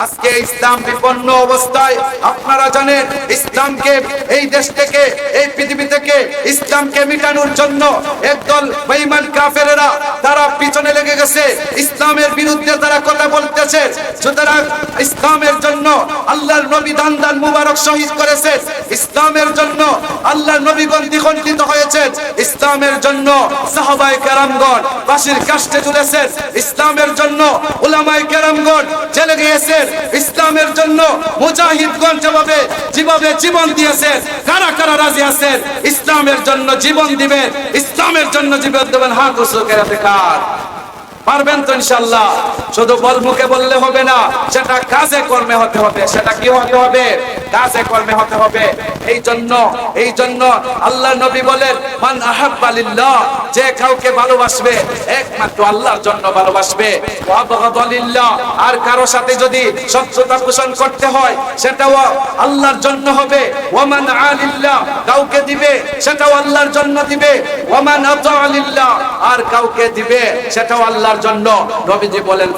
আজকে ইসলাম বিপন্ন অবস্থায়, আপনারা জানেন ইসলামকে, এই দেশ থেকে, এই পৃথিবী থেকে ইসলামকে মিটানোর জন্য একদল বেঈমান কাফেরেরা তারা পিছনে লেগে গেছে। ইসলামের বিরুদ্ধে তারা কথা বলতেছে। সুতরাং ইসলামের জন্য আল্লাহর নবী দান দান মুবারক শহীদ করেছেন। ইসলামের জন্য আল্লাহর নবীগণ দ্বিখণ্ডিত হয়েছেন। ইসলামের জন্য সাহাবায়ে কেরামগণ ফাঁসির কাষ্টে তুলেছেন। ইসলামের জন্য উলামায়ে কেরামগণ জেলে গিয়েছেন। ইসলামের জন্য মুজাহিদগণ যেভাবে যেভাবে জীবন দিয়েছেন, কারা কারা রাজি আছেন? ইসলামের জন্য জীবন দিবেন, ইসলামের জন্য জীবন দেবেন। হাত উঁচু করে পারবেন তো ইনশাল্লাহ শুধু বল মুখে বললে হবে না, সেটা কাজে কর্মে হতে হবে। সেটা কি হতে হবে? কাজে কর্মে হতে হবে। এই জন্য এই জন্য আল্লাহ নবী বলেন, মান আহাব্বা লিল্লাহ যে কাউকে ভালোবাসবে, একমাত্র আল্লাহর জন্য ভালোবাসবে। ওয়া আবগাদা আর কারও সাথে যদি শত্রুতা পোষণ করতে হয়, সেটাও আল্লাহর জন্য হবে। ওয়ামান আলিল্লাহ কাউকে দিবে, সেটাও আল্লাহর জন্য দিবে। ওয়ামান আতা লিল্লাহ আর কাউকে দিবে, সেটাও আল্লাহর জন্য নবীজি বলেন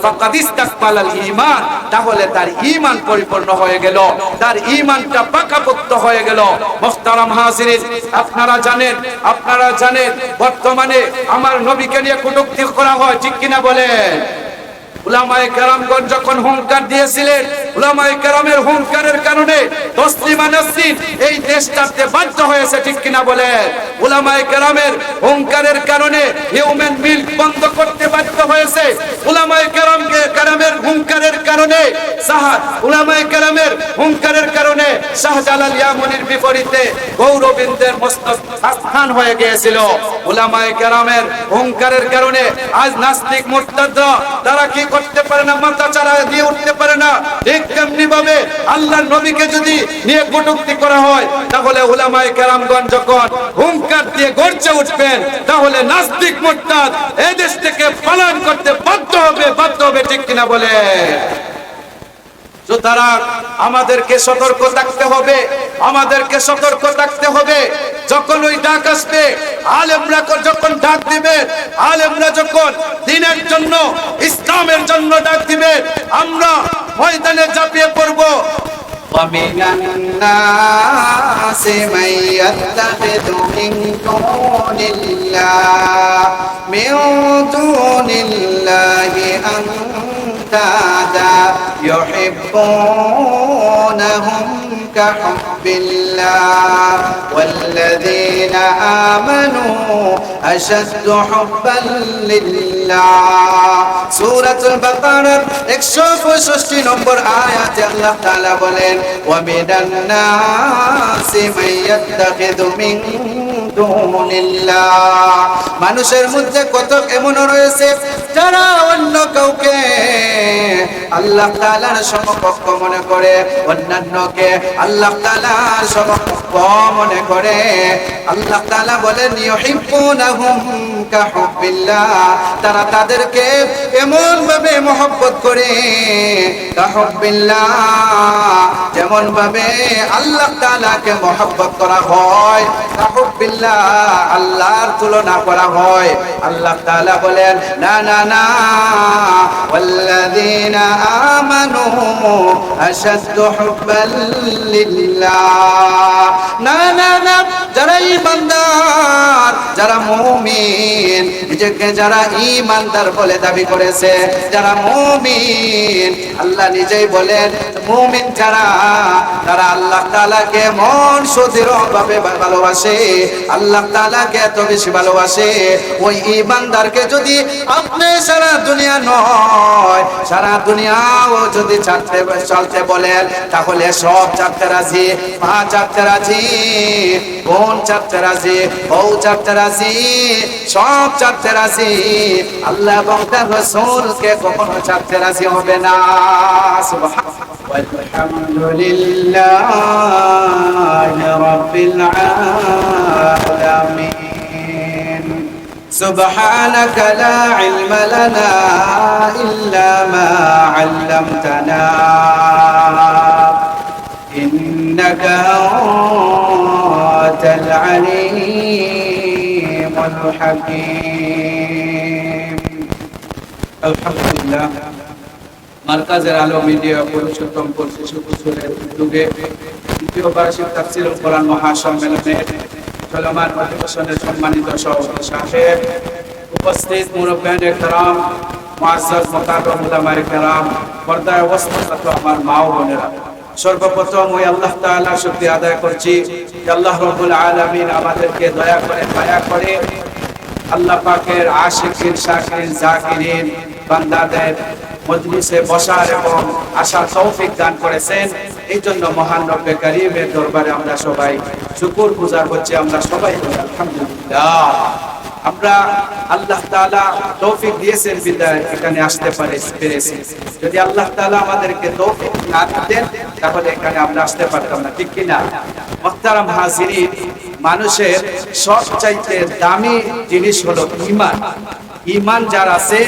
ইমান তাহলে তার ইমান পরিপূর্ণ হয়ে গেল। তার ঈমানটা পাকাপোক্ত হয়ে গেল। মুহতারাম হাজিরিন আপনারা জানেন আপনারা জানেন, বর্তমানে আমার নবীকে নিয়ে কটূক্তি করা হয়, ঠিক কিনা বলেন? উলামায়ে কেরামগণ যখন হুঙ্কার দিয়েছিলেন, উলামায়ে কেরামের হুঙ্কারের কারণে তসলিমা নাসরিন এই দেশটাতে বাধ্য হয়েছে, ঠিক কিনা বলে উলামায়ে কেরামের হুঙ্কারের কারণে হিউম্যান মিল্ক বন্ধ করতে বাধ্য হয়েছে। উলামায়ে কেরামকে কেরামের হুঙ্কারের কারণে সাহা উলামায়ে কেরামের হুঙ্কারের কারণে শাহজালাল ইয়ামনির বিপরীতে গৌরবিন্দের মস্তক স্থান হয়ে গিয়েছিল। উলামায়ে কেরামের হুঙ্কারের কারণে আজ নাস্তিক মুরতাদরা, তারা কি করতে পারে না, মাথা চারা দিয়ে উঠতে পারে না, ঠিক তেমনি ভাবে আল্লাহর নবীকে যদি নিয়ে কটুক্তি করা হয়, তাহলে উলামায়ে কেরামগঞ্জ যখন হুঙ্কার দিয়ে গর্জে উঠবেন, তাহলে নাস্তিক মুরতাদ এদেশ দেশ থেকে পালন করতে বাধ্য হবে বাধ্য হবে, ঠিক কিনা বলে সুতরাং আমাদেরকে সতর্ক থাকতে হবে আমাদেরকে সতর্ক থাকতে হবে যখন ওই ডাক আসবে আলেমরা যখন ডাক দিবে আলেমরা যখন দিনের জন্য ইসলামের জন্য ডাক দিবে আমরা ময়দানে ঝাঁপিয়ে পড়বো ومن الناس من يتخذ من دون الله من دون الله أندادا يحبونهم كحب الله والذين آمنوا أشد حبا لله سورة البقرة 165 নম্বর আয়াতে আল্লাহ তাআলা বলেন ومن الناس من يتخذ من মানুষের মধ্যে কত এমন রয়েছে? যারা অন্য কাউকে আল্লাহ তালার সমপক্ষ মনে করে, অন্যান্যকে আল্লাহ তালার সমপক্ষ মনে করে। আল্লাহ তালা বলেন তারা তাদেরকে এমন ভাবে মহব্বত করে কাহবিল্লা যেমন ভাবে আল্লাহ তাআলাকে মহব্বত করা হয় কাহবিল্লা কাহুব্বিল্লাহ আল্লাহর তুলনা করা হয় আল্লাহ তাআলা বলেন না না না والذين آمنوا أشد حبا لله না না না যারা ইমানদার, যারা মুমিন, নিজেকে যারা ইমানদার বলে দাবি করেছে, যারা মুমিন, আল্লাহ নিজেই বলেন, মুমিন যারা, তারা আল্লাহ তাআলাকে মন সুদৃঢ় ভাবে ভালোবাসে, আল্লাহ তাআলাকে এত বেশি ভালোবাসে। ওই ইমানদারকে যদি আপনি সারা দুনিয়া নয়, সারা দুনিয়াও যদি ছাড়তে, চলতে বলেন, তাহলে সব ছাড়তে রাজি পা ছাড়তে রাজি। বোন ছাড়তে রাজি বউ ছাড়তে রাজি সব ছাড়তে রাজি আল্লাহ এবং তার রসুলকে কখনো ছাড়তে রাজি হবে না সুবহান والحمد لله رب العالمين سبحانك لا علم لنا إلا ما علمتنا إنك أنت العليم الحكيم الحمد لله মার্কাজের আলো মিডিয়া পুরুষোত্তমপুর শিশু কুসুরের উদ্যোগে দ্বিতীয় বার্ষিক তাফসিরুল কোরআন মহাসম্মেলনে চলমান অধিবেশনের সম্মানিত সভাপতি সাহেব উপস্থিত মুরব্বান একরাম মুআজ্জাজ মুকাররম উলামায়ে কেরাম পর্দায় অবস্থানরত আমার মা ও বোনেরা সর্বপ্রথম ওই আল্লাহ তাআলা শুকরিয়া আদায় করছি আল্লাহ রাব্বুল আলামিন আমাদেরকে দয়া করে দয়া করে আল্লাহ পাকের আশিকিন শাকিরিন জাকিরিন বান্দাদের মজলিসে বসার এবং আসার তৌফিক দান করেছেন। এই জন্য মহান রব্বে কারিমের দরবারে আমরা সবাই শুকুর গুজার হচ্ছে। আমরা সবাই আলহামদুলিল্লাহ। আমরা আল্লাহ তাআলা তৌফিক দিয়েছেন বিদায়, এখানে আসতে পারে পেরেছি। যদি আল্লাহ তাআলা আমাদেরকে তৌফিক না দিতেন, তাহলে এখানে আমরা আসতে পারতাম না। ঠিক কিনা? মুহতারাম হাজিরিন, মানুষের সবচাইতে দামি জিনিস হলো ঈমান। ঈমান যার আছে,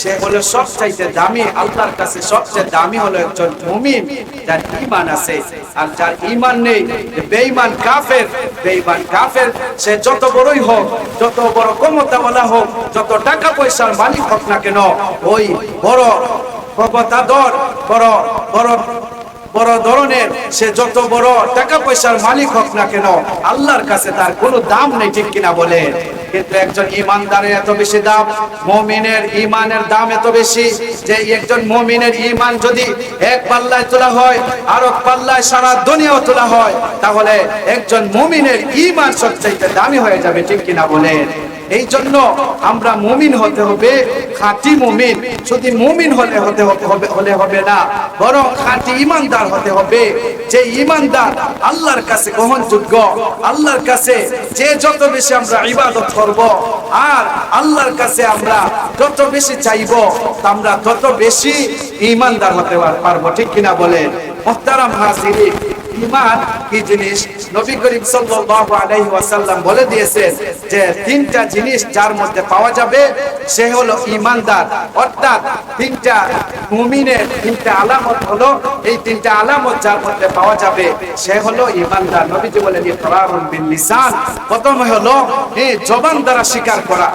সে হলো সবচাইতে দামি, আল্লাহর কাছে সবচেয়ে দামি হলো একজন মুমিন, যার ইমান আছে। আর যার ইমান নেই বেঈমান কাফের বেঈমান কাফের, সে যত বড়ই হোক, যত বড় ক্ষমতাওয়ালা হোক, যত টাকা পয়সার মালিক হোক না কেন, ওই বড় ক্ষমতাধর বড় বড় বড় ধরনের, সে যত বড় টাকা পয়সার মালিক হোক না কেন, আল্লাহর কাছে তার কোনো দাম নেই, ঠিক কিনা বলে? কিন্তু একজন ইমানদারের এত বেশি দাম, মমিনের ইমানের দাম এত বেশি, যে একজন মমিনের ইমান যদি এক পাল্লায় তোলা হয়, আর এক পাল্লায় সারা দুনিয়াও তোলা হয়, তাহলে একজন মমিনের ইমান সবচাইতে দামি হয়ে যাবে, ঠিক কিনা বলেন এই জন্য আমরা মুমিন হতে হবে, খাঁটি মুমিন। শুধু মুমিন হলে হতে হবে হলে হবে না। বরং খাঁটি ইমানদার হতে হবে। যে ইমানদার আল্লাহর কাছে গ্রহণযোগ্য, আল্লাহর কাছে যে যত বেশি আমরা ইবাদত করব, আর আল্লাহর কাছে আমরা যত বেশি চাইব আমরা তত বেশি ইমানদার হতে পারব। ঠিক কিনা বলেন? মোহতারাম হাজিরি ইমান কি জিনিস? নবী করিম সাল্লাল্লাহু আলাইহি ওয়াসাল্লাম বলে দিয়েছেন যে তিনটা জিনিস যার মধ্যে পাওয়া যাবে, সে হলো ইমানদার অর্থাৎ তিনটা মুমিনের তিনটা আলামত হলো, এই তিনটা আলামত যার মধ্যে পাওয়া যাবে, সে হলো ইমানদার নবীজি বলেন, ইকরারুন বিল লিসান। প্রথমে হলো এই জবান দ্বারা স্বীকার করা।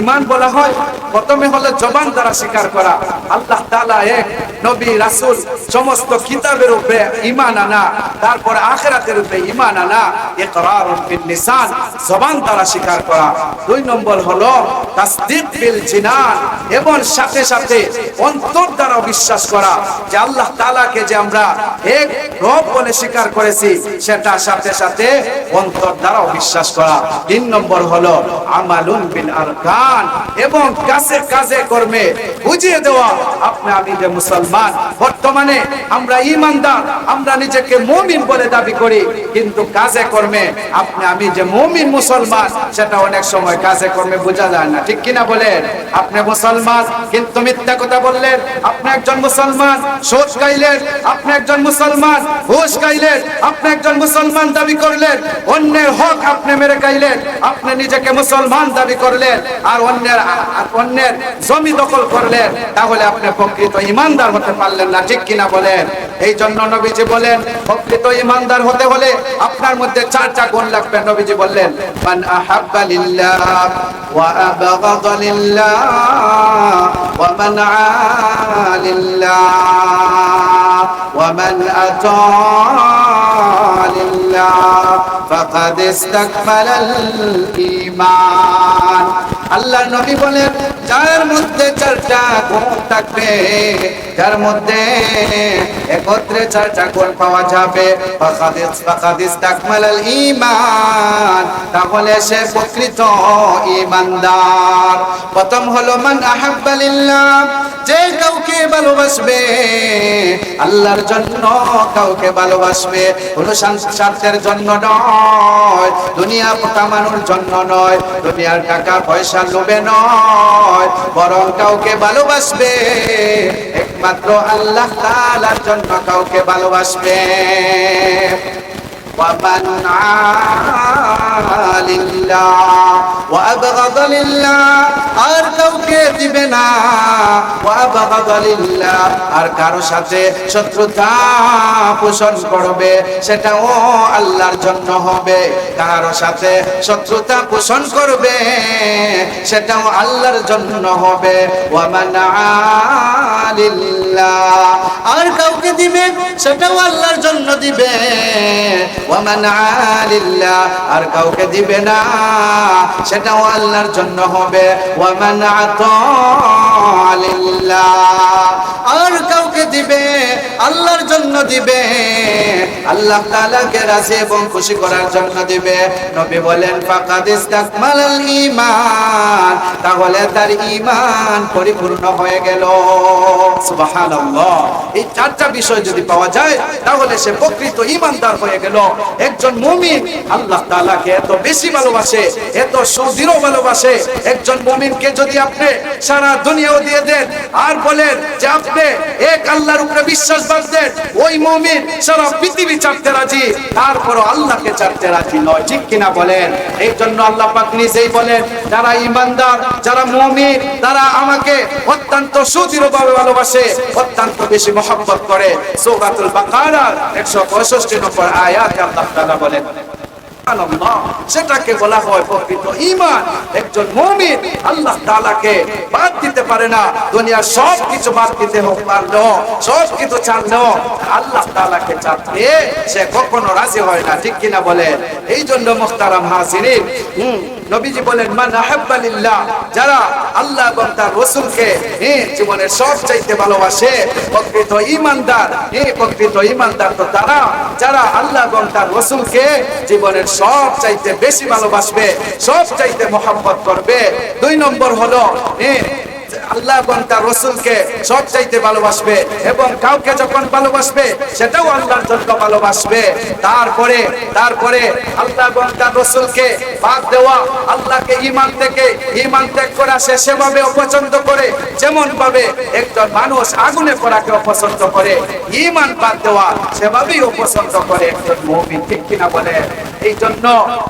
ইমান বলা হয়, প্রথমে হলো জবান দ্বারা স্বীকার করা। আল্লাহ তাআলা এক নবী রাসূল, সমস্ত কিতাবের উপরে ঈমান আনা। তারপর আখিরাতের উপরে ঈমান আনা, ইকরারুন বিল লিসান, জবান দ্বারা স্বীকার করা। দুই নম্বর হলো তাসদীক বিল জিনান এবং সাথে সাথে অন্তর দ্বারা বিশ্বাস করা যে আল্লাহ তাআলাকে যে আমরা এক রব বলে স্বীকার করেছি, সেটা সাথে সাথে অন্তর দ্বারা বিশ্বাস করা। তিন নম্বর হলো আমালুন বিল আরকান, এবং কাছে কাজে কর্মে বুঝিয়ে দেওয়া, আপনি আমি যে মুসলমান, বর্তমানে আমরা ইমানদার আমরা নিজেকে মুমিন বলে দাবি করি, কিন্তু কাজে কর্মে আপনি, আমি যে মুমিন মুসলমান, সেটা অনেক সময় কাজে কর্মে বোঝা যায় না। ঠিক কিনা বলেন? আপনি মুসলমান, কিন্তু মিথ্যা কথা বললেন। আপনি একজন মুসলমান সোচ গাইলেন আপনি একজন মুসলমান, ঘুষ গাইলেন আপনি একজন মুসলমান দাবি করলেন। অন্যের হক আপনি মেরে গাইলেন আপনি নিজেকে মুসলমান দাবি করলেন। আর অন্যের অন্যের জমি দখল করলেন। তাহলে আপনি প্রকৃত ইমানদার হতে পারলেন না। ঠিক কিনা বলেন? এই জন্য নবীজি বলেন প্রকৃত ইমানদার হতে হলে আপনার মধ্যে চারটা গুণ লাগবে, নবীজি বললেন, মান আহাব্বা লিল্লাহ ওয়া আবগাদা লিল্লাহ ওয়া মান লিল্লাহ ওয়া মান আতা লিল্লাহ ফাকাদ ইস্তাকমালা ঈমান। আল্লাহ নবী বলেন, যার মধ্যে চারটা গুণ থাকবে, যার মধ্যে একত্রে চারটা গুণ পাওয়া যাবে। ফাকাদিস ফাকাদিস তাকমালাল ঈমান। তাহলে সে প্রকৃত ঈমানদার। প্রথম হলো, মান আহাব্বা লিল্লাহ যে কাউকে ভালোবাসবে, আল্লাহর জন্য কাউকে ভালোবাসবে। কোনো স্বার্থের জন্য নয়, দুনিয়া কামানোর জন্য নয়, দুনিয়ার টাকা পয়সা লোভে নয় বরং কাউকে ভালোবাসবে। একমাত্র আল্লাহ তাআলার জন্য কাউকে ভালোবাসবে। ومن عاد লিল্লাহ ওয়া আবগাদা লিল্লাহ আর কাউকে দিবে না ওয়া আবগাদা লিল্লাহ আর কারো সাথে শত্রুতা পোষণ করবে সেটাও আল্লাহর জন্য হবে কারো সাথে শত্রুতা পোষণ করবে সেটাও আল্লাহর জন্য হবে ওয়া মানা লিল্লাহ আর কাউকে দিবে সেটাও আল্লাহর জন্য দিবে ওয়ামান আলিল্লাহ, আর কাউকে দিবে না। সেটাও আল্লাহর জন্য হবে। ওয়ামান আলিল্লাহ আর কাউকে দিবে, আল্লাহর জন্য দিবে। আল্লাহ তাআলাকে রাজি এবং খুশি করার জন্য দিবে। নবী বলেন, ফাকাদ ইস্তাকমালাল ঈমান। তাহলে তার ঈমান পরিপূর্ণ হয়ে গেল। সুবহানাল্লাহ। এই চারটা বিষয় যদি পাওয়া যায়, তাহলে সে প্রকৃত ঈমানদার হয়ে গেল। একজন আল্লাহ এত বেশি ভালোবাসে, এত সুদৃঢ় ভালোবাসে। একজন যদি আপনি সারা দুনিয়াও দিয়ে দেন, আর বলেন যে আপনি এক আল্লাহর উপরে বিশ্বাস ওই মুমিন সারা পৃথিবী চাপতে রাজি, তারপরও আল্লাহকে চাপতে রাজি নয়। ঠিক কিনা বলেন? এই জন্য আল্লাহ পাক নিজেই বলেন, যারা ইমানদার যারা মুমিন, তারা আমাকে অত্যন্ত সুদৃঢ়ভাবে ভালোবাসে। অত্যন্ত বেশি মহব্বত করে সৌরাতুল বাকারার একশো পঁয়ষট্টি নম্বর আয়াত আল্লাহ তালা বলেন। সেটাকে বলা হয় প্রকৃত ঈমান একজন মুমিন আল্লাহ তালাকে বাদ দিতে পারে না, দুনিয়ার সব কিছু বাদ দিতে হোক পারল সব কিছু ছাড়লো আল্লাহ তাআলাকে চাচ্ছে সে কখনো রাজি হয় না, ঠিক কিনা বলে এই জন্য মুখতারাম হাজিরিন, হুম নবীজি বলেন, মান আহাব্বা লিল্লাহ। যারা আল্লাহ এবং তার রাসূলকে হ্যাঁ জীবনের সব চাইতে ভালোবাসে, প্রকৃত ঈমানদার হ্যাঁ প্রকৃত ঈমানদার তো তারা, যারা আল্লাহ এবং তার রাসূলকে জীবনের সব চাইতে বেশি ভালোবাসবে সব চাইতে মোহাম্মত করবে। দুই নম্বর হলো হ্যাঁ আল্লাহ এবং তার রসুলকে সব চাইতে ভালোবাসবে এবং কাউকে যখন ভালোবাসবে, সেটাও আল্লাহর জন্য ভালোবাসবে। তারপরে তারপরে আল্লাহ এবং তার রসুলকে বাদ দেওয়া, আল্লাহকে ইমান থেকে ইমান ত্যাগ করা সে সেভাবে অপছন্দ করে যেমন ভাবে একজন মানুষ আগুনে পড়াকে অপছন্দ করে ইমান বাদ দেওয়া সেভাবেই অপছন্দ করে একজন মুমিন, ঠিক কিনা বলে? এই জন্য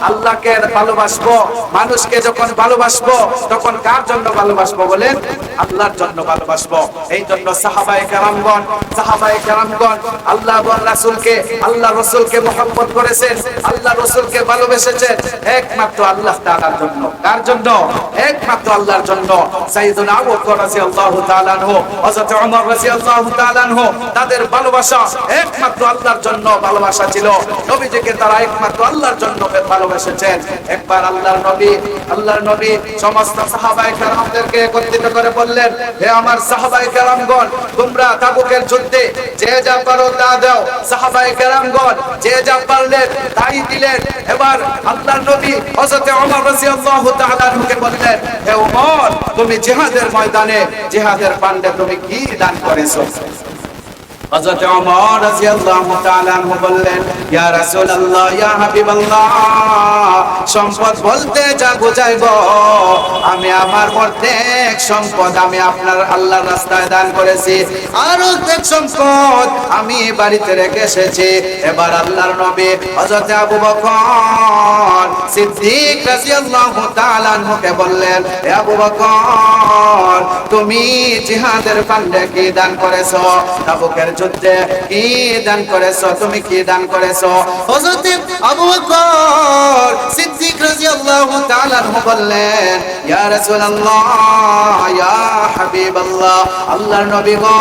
আল্লাহকে ভালোবাসবো, মানুষকে যখন ভালোবাসবো, তখন কার জন্য ভালোবাসবো বলেন? আল্লাহর জন্য ভালোবাসবো। এই জন্য সাহাবায়ে কেরামগণ সাহাবায়ে কেরামগণ, আল্লাহ রাসূলকে আল্লাহ রাসূলকে মহব্বত করেছেন, আল্লাহ রাসূলকে ভালোবেসেছেন। একমাত্র আল্লাহ তাআলার জন্য। কার জন্য? একমাত্র আল্লাহর জন্য। সাইয়েদুনা আবু তাদের ভালোবাসা একমাত্র আল্লাহর জন্য ভালোবাসা ছিল। নবীজিকে তারা একমাত্র আল্লাহর জন্য ভালোবেসেছেন। একবার আল্লাহর নবী আল্লাহর নবী সমস্ত সাহাবায়ে কেরামদেরকে একত্রিত করে বললেন, হে আমার সাহাবাই কেরামগণ, তোমরা তাবুকের যুদ্ধে যে যা পারো তা দাও। সাহাবাই কেরামগণ যে যা পারলেন, তাই দিলেন। এবার আল্লাহর নবী হযরত ওমর রাদিয়াল্লাহু তাআলা আনহুকে বললেন, হে ওমর, তুমি জিহাদের ময়দানে জিহাদের পান্ডে তুমি কি দান করেছ? হযরত ওমর রাদিয়াল্লাহু তাআলা বললেন, ইয়া রাসূলুল্লাহ, ইয়া হাবিবাল্লাহ, সম্পদ বলতে যা বুঝাইব, আমি আমার প্রত্যেক সম্পদ আমি আপনার আল্লাহর রাস্তায় দান করেছি, আর অর্ধেক সম্পদ আমি বাড়িতে রেখে এসেছি। এবার আল্লাহর নবী হযরত আবু বকর সিদ্দিক রাদিয়াল্লাহু তাআলা আনহুকে বললেন হে আবু বকর, তুমি জিহাদের ফান্ডে কি দান করেছ? তাবুকের যুদ্ধে কি দান করেছ? তুমি কি দান করেছ? হযরত আবু বকর সিদ্দিক রাদিয়াল্লাহু তাআলা বললেন, ইয়া রাসূলুল্লাহ, ইয়া হাবিবাল্লাহ, আল্লাহর নবী গো,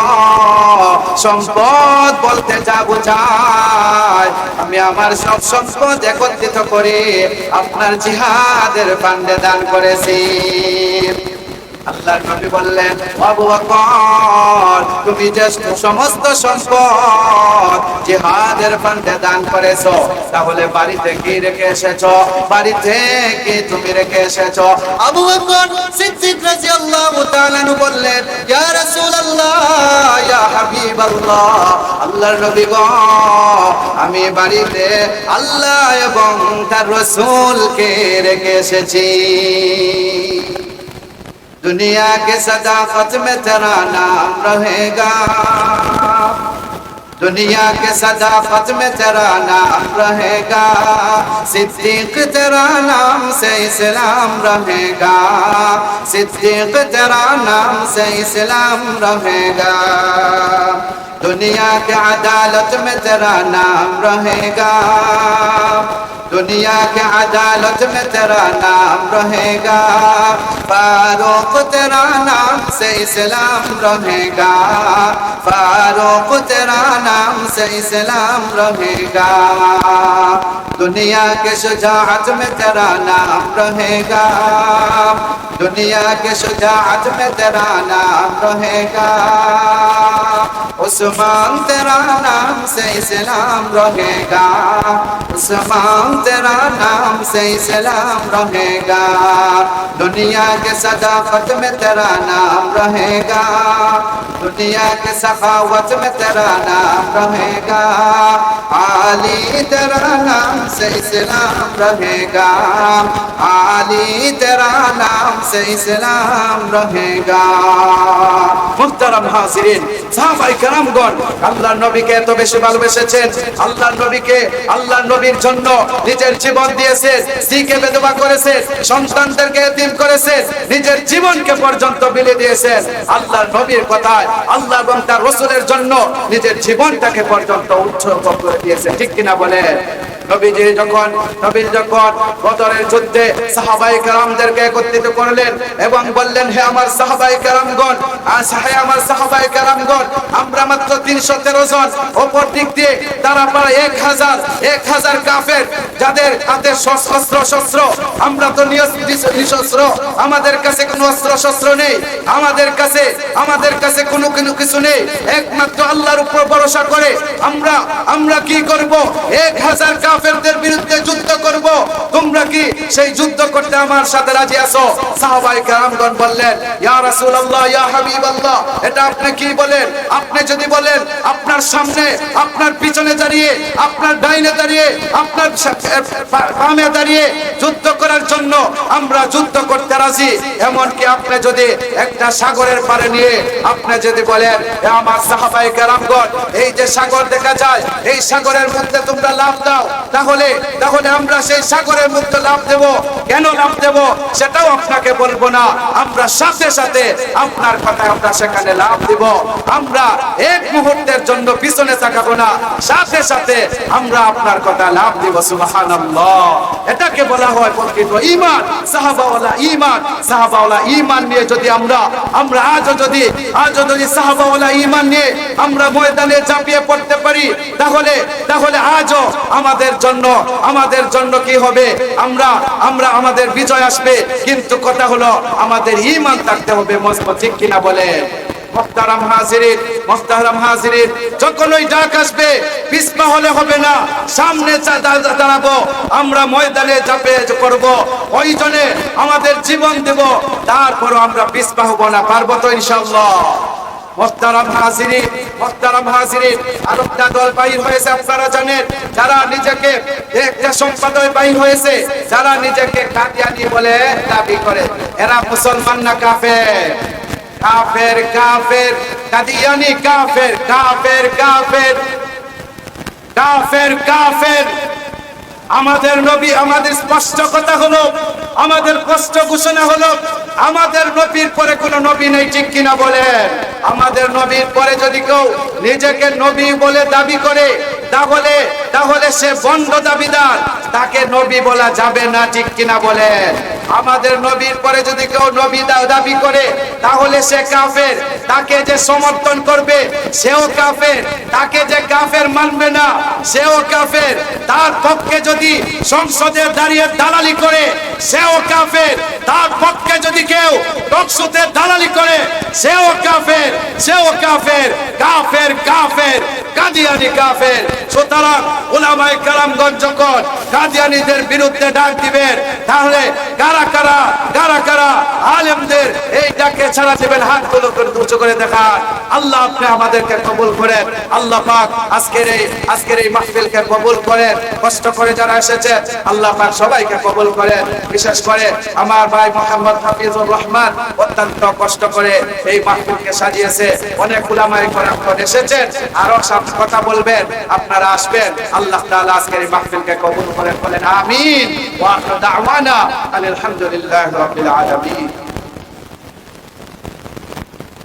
সম্পদ বলতে যা বোঝায়, আমি আমার সব সম্পদ একত্রিত করে আপনার জিহাদের ফান্ডে দান করেছি। আল্লাহর নবী বললেন আবু বকর, তুমি যে সমস্ত সম্পদ জিহাদের ফান্ডে দান করেছ, তাহলে বাড়িতে কি রেখে এসেছ? বাড়িতে কি তুমি রেখে এসেছ? আবু বকর সিদ্দিক রাদিয়াল্লাহু তাআলা বললেন, ইয়া রাসূলুল্লাহ, ইয়া হাবিবাল্লাহ, আল্লাহর নবী গো, আমি বাড়িতে আল্লাহ এবং তার রাসূলকে রেখে এসেছি। दुनिया के सदाकत में तेरा नाम रहेगा। दुनिया के सदाकत में तेरा नाम रहेगा। सिद्दीक तेरा नाम से इस्लाम रहेगा। सिद्दीक तेरा नाम से इस्लाम रहेगा। दुनिया के अदालत में तेरा नाम रहेगा। दुनिया के अदालत में तेरा नाम रहेगा। फारूक तेरा नाम से इस्लाम रहेगा। फारूक तेरा नाम से इस्लाम रहेगा। दुनिया के शुजाअत में तेरा नाम रहेगा। दुनिया के शुजाअत में तेरा नाम रहेगा। उस्मान तेरा नाम से इस्लाम रहेगा। उस्मान तेरा नाम से इस्लाम रहेगा दुनिया के सदाकत में तेरा नाम रहेगा दुनिया के सखावत में तेरा नाम रहेगा आली तेरा नाम से इस्लाम रहेगा आली तेरा नाम से इस्लाम रहेगा মুহতারাম হাজিরিন সাহাবাই কারামগণ আল্লাহর নবীকে এত বেশি ভালোবেসেছেন আল্লাহর নবীকে আল্লাহর নবীর জন্য নিজের জীবন দিয়েছে স্ত্রীকে বেদবা করেছে সন্তানদেরকে এতিম করেছে নিজের জীবনকে পর্যন্ত বিলে দিয়েছে আল্লাহর নবীর কথায়, আল্লাহ এবং তার রসুলের জন্য নিজের জীবনটাকে পর্যন্ত উৎসর্গ করে দিয়েছে ঠিক কিনা বলে নবীজি যখন নবী যখন বদরের যুদ্ধে সাহাবাই কারামদেরকে একত্রিত করলেন এবং বললেন, হে আমার সাহাবাই কারামগণ হে আমার সাহাবাই কারামগণ, আমরা মাত্র তিনশো তেরো জন দিক দিয়ে তারা প্রায় এক হাজার এক হাজার যাদের হাতে শস- অস্ত্র শস্ত্র। আমরা তো আমাদের কাছে কোনো অস্ত্র শস্ত্র নেই। আমাদের কাছে আমাদের কাছে কোনো কোনো কিছু নেই। একমাত্র আল্লাহর উপর ভরসা করে আমরা আমরা কি করব? এক হাজার কাফেরদের বিরুদ্ধে যুদ্ধ করব। তোমরা কি সেই যুদ্ধ করতে আমার সাথে রাজি আছো? সাহাবাই کرامগণ বললেন, ইয়া রাসূলুল্লাহ, ইয়া হাবিবাল্লাহ, এটা আপনি কি বলেন? আপনি যদি বলেন, আপনার সামনে, আপনার পিছনে দাঁড়িয়ে, আপনার ডাইনে দাঁড়িয়ে, আপনার দাঁড়িয়ে যুদ্ধ করার জন্য আমরা যুদ্ধ করতে রাজি। এমনকি আপনি যদি একটা সাগরের পারে নিয়ে আপনি যদি বলেন আমার সাহাবাই এই যে সাগর দেখা যায়, এই সাগরের মধ্যে তোমরা লাভ দাও। তাহলে তাহলে আমরা সেই সাগরের মধ্যে লাভ দেব। কেন লাভ দেব? সেটাও আপনাকে বলব না। আমরা সাথে সাথে আপনার কথায় আমরা সেখানে লাভ দিব। আমরা এক মুহূর্তের জন্য পিছনে তাকাবো না। সাথে সাথে আমরা আপনার কথা লাভ দিব এটাকে বলা হয় প্রকৃত সাহাবাওয়ালা সাহাবাওয়ালা নিয়ে যদি আমরা আমরা আজও যদি আজও যদি সাহাবাওয়ালা নিয়ে আমরা ময়দানে পড়তে পারি, তাহলে তাহলে আজও আমাদের জন্য আমাদের জন্য কি হবে? আমরা আমরা আমাদের বিজয় আসবে। কিন্তু কথা হলো, আমাদের ঈমান থাকতে হবে মজবুত, ঠিক কিনা বলে যখন ওই ডাক আসবে হলে হবে না, সামনে দাঁড়াবো, আমরা ময়দানে করব, ওই জন্য আমাদের জীবন দেব, তারপরও আমরা পিছপা হব না, পারব তো ইনশাল্লাহ আপনারা জানেন, যারা নিজেকে হয়েছে, যারা নিজেকে বলে দাবি করে, এরা মুসলমান না কাফের? কাফের কাফের, কাদিয়ানি কাফের কাফের কাফের কাফের কাফের। আমাদের নবী, আমাদের স্পষ্ট কথা হলো, আমাদের কষ্ট ঘোষণা হলো, আমাদের নবীর পরে কোন নবী নেই, ঠিক কিনা বলে আমাদের নবীর পরে যদি কেউ নিজেকে নবী বলে দাবি করে, তাহলে তাহলে সে বন্ধ দাবিদার, তাকে নবী বলা যাবে না, ঠিক কিনা বলে আমাদের নবীর পরে যদি কেউ নবী দাবি করে, তাহলে সে কাফের। তাকে যে সমর্থন করবে, সেও কাফের। তাকে যে কাফের মানবে না, সেও কাফের। তার পক্ষে যদি সংসদে দাঁড়িয়ে দালালি করে সেও কাফের, তার পক্ষে যদি কেউ টকসুতে দালালি করে, সেও কাফের সেও কাফের কাফের কাফের, কাদিয়ানি কাফের। সুতরাং ওলামায়ে কালামগঞ্জ যখন কাদিয়ানিদের বিরুদ্ধে ডাক দিবেন, তাহলে কারা কারা কারা কারা আলেমদের এই ডাকে ছাড়া দেবেন, হাতগুলো করে উঁচু করে দেখান। আল্লাহ আপনি আমাদেরকে কবুল করেন। আল্লাহ পাক আজকের এই আজকের এই মাহফিলকে কবুল করেন। কষ্ট করে যারা এসেছে, আল্লাহ পাক সবাইকে কবুল করেন। বিশেষ করে আমার ভাই মোহাম্মদ হাফিজুর রহমান অত্যন্ত কষ্ট করে এই মাহফিলকে সাজিয়েছে। অনেক উলামাই করে এসেছেন, আরও সব কথা বলবেন, আপনারা আসবেন। আল্লাহ তাআলা আজকের এই মাহফিলকে কবুল করেন বলেন, আমিন। ওয়া দাওয়ানা আলহামদুলিল্লাহি রাব্বিল আলামিন।